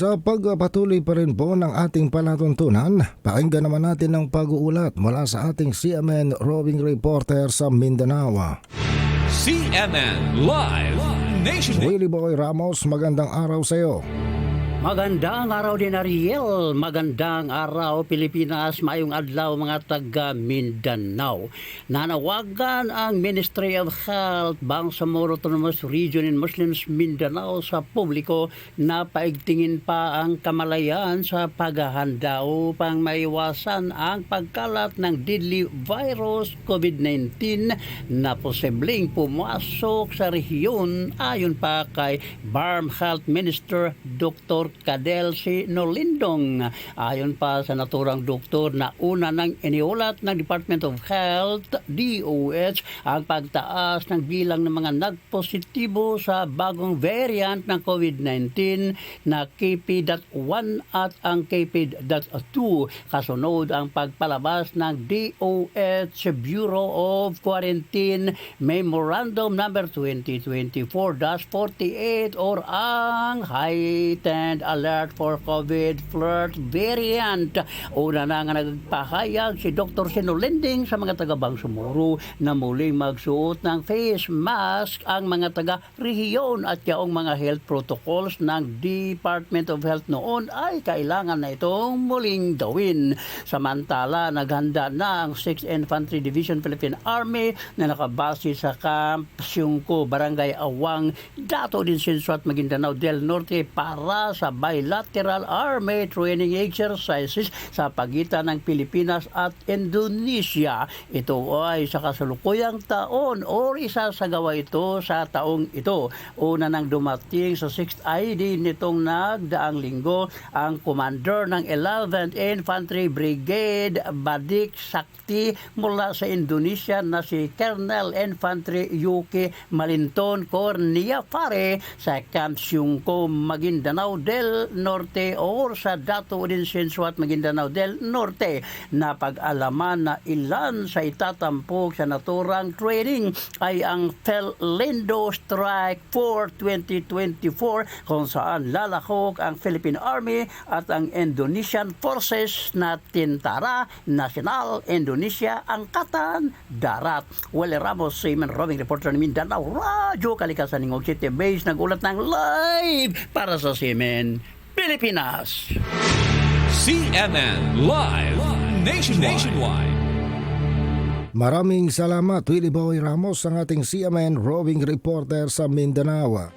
Sa pagpatuloy pa rin po ng ating palatuntunan, pakinggan naman natin ang pag-uulat mula sa ating CMN roving reporter sa Mindanao. CNN Live Nation. Willie Boy Ramos, magandang araw sa iyo. Magandang araw din Ariel, magandang araw Pilipinas, mayong adlaw mga taga Mindanao. Nanawagan ang Ministry of Health, Bangsamoro Autonomous Region in Muslims Mindanao sa publiko na paigtingin pa ang kamalayan sa paghahanda upang maiwasan ang pagkalat ng deadly virus COVID-19 na posibleng pumasok sa rehiyon ayon pa kay BARM Health Minister Dr. Cadel C. Nolindong. Ayon pa sa naturang doktor na una nang iniulat ng Department of Health, DOH, ang pagtaas ng bilang ng mga nagpositibo sa bagong variant ng COVID-19 na KP.1 at ang KP.2. Kasunod ang pagpalabas ng DOH Bureau of Quarantine Memorandum number 2024-48 or ang heightened alert for COVID flirt variant. Una na nga nagpahayag si Dr. Sinulending sa mga taga Bangsamoro na muling magsuot ng face mask ang mga taga rehiyon at yaong mga health protocols ng Department of Health noon ay kailangan na itong muling gawin. Samantala, naghanda na ang 6th Infantry Division Philippine Army na nakabase sa Camp Siungko, Barangay Awang, Dato din Sinsuat, Maguindanao del Norte para sa bilateral army training exercises sa pagitan ng Pilipinas at Indonesia. Ito ay sa kasalukuyang taon o isa sa gawa ito sa taong ito. Una nang dumating sa 6th ID nitong nagdaang linggo ang commander ng 11th Infantry Brigade Badik Sakti mula sa Indonesia na si Colonel Infantry Yuki Malinton Cornia Fare sa Camp Siungko, Maguindanao del Norte o sa Dato din Sinsuat, Maguindanao del Norte na pag-alaman na ilan sa itatampok sa naturang training ay ang Lindo Strike for 2024 kung saan lalakok ang Philippine Army at ang Indonesian Forces na Tintara National Indonesia Angkatan Darat. Wale Ramos, Seaman Roving Reporter ng Mindanao, Radyo Kalikasan ng City Base, nagulat ng live para sa Pilipinas. CNN Live Nationwide. Nationwide. Maraming salamat Willie Boy Ramos ang ating CMN roving reporter sa Mindanao.